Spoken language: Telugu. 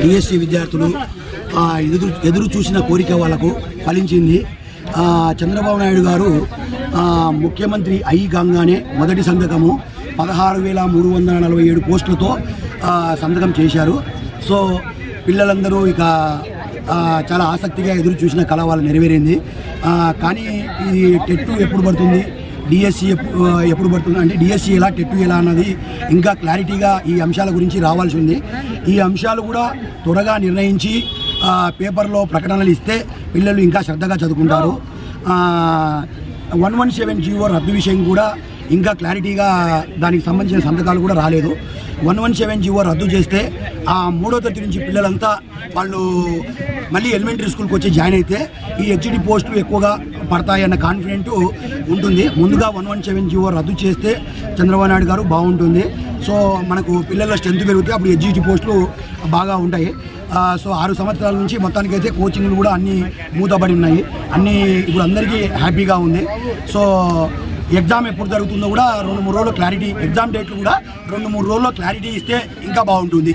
డిఎస్సి విద్యార్థులు ఎదురు ఎదురు చూసిన కోరిక వాళ్ళకు ఫలించింది. చంద్రబాబు నాయుడు గారు ముఖ్యమంత్రి అయి కాగానే మొదటి సంతకము పదహారు వేల మూడు వందల నలభై ఏడు పోస్టులతో సంతకం చేశారు. సో పిల్లలందరూ ఇక చాలా ఆసక్తిగా ఎదురు చూసిన కళ వాళ్ళు నెరవేరింది. కానీ ఇది టెట్టు ఎప్పుడు పడుతుంది? డిఎస్సి ఎప్పుడు ఎప్పుడు పడుతుంది అంటే డిఎస్సి ఎలా టెట్టు ఎలా అన్నది ఇంకా క్లారిటీగా ఈ అంశాల గురించి రావాల్సి ఉంది. ఈ అంశాలు కూడా త్వరగా నిర్ణయించి పేపర్లో ప్రకటనలు ఇస్తే పిల్లలు ఇంకా శ్రద్ధగా చదువుకుంటారు. వన్ వన్ సెవెన్ జీవో రద్దు విషయం కూడా ఇంకా క్లారిటీగా దానికి సంబంధించిన సంతకాలు కూడా రాలేదు. వన్ వన్ సెవెన్ జీవో రద్దు చేస్తే ఆ మూడో తరగతి నుంచి పిల్లలంతా వాళ్ళు మళ్ళీ ఎలిమెంటరీ స్కూల్కి వచ్చి జాయిన్ అయితే ఈ హెచ్డి పోస్టులు ఎక్కువగా పడతాయన్న కాన్ఫిడెంట్ ఉంటుంది. ముందుగా వన్ వన్ సెవెన్ జీవో రద్దు చేస్తే చంద్రబాబు నాయుడు గారు బాగుంటుంది. సో మనకు పిల్లల స్ట్రెంత్ పెరిగితే అప్పుడు హెచ్జిటి పోస్టులు బాగా ఉంటాయి. సో ఆరు సంవత్సరాల నుంచి మొత్తానికైతే కోచింగ్లు కూడా అన్నీ మూతబడి ఉన్నాయి. అన్నీ ఇప్పుడు అందరికీ హ్యాపీగా ఉంది. సో ఎగ్జామ్ ఎప్పుడు జరుగుతుందో కూడా రెండు మూడు రోజులు క్లారిటీ ఎగ్జామ్ డేట్లు కూడా రెండు మూడు రోజుల్లో క్లారిటీ ఇస్తే ఇంకా బాగుంటుంది.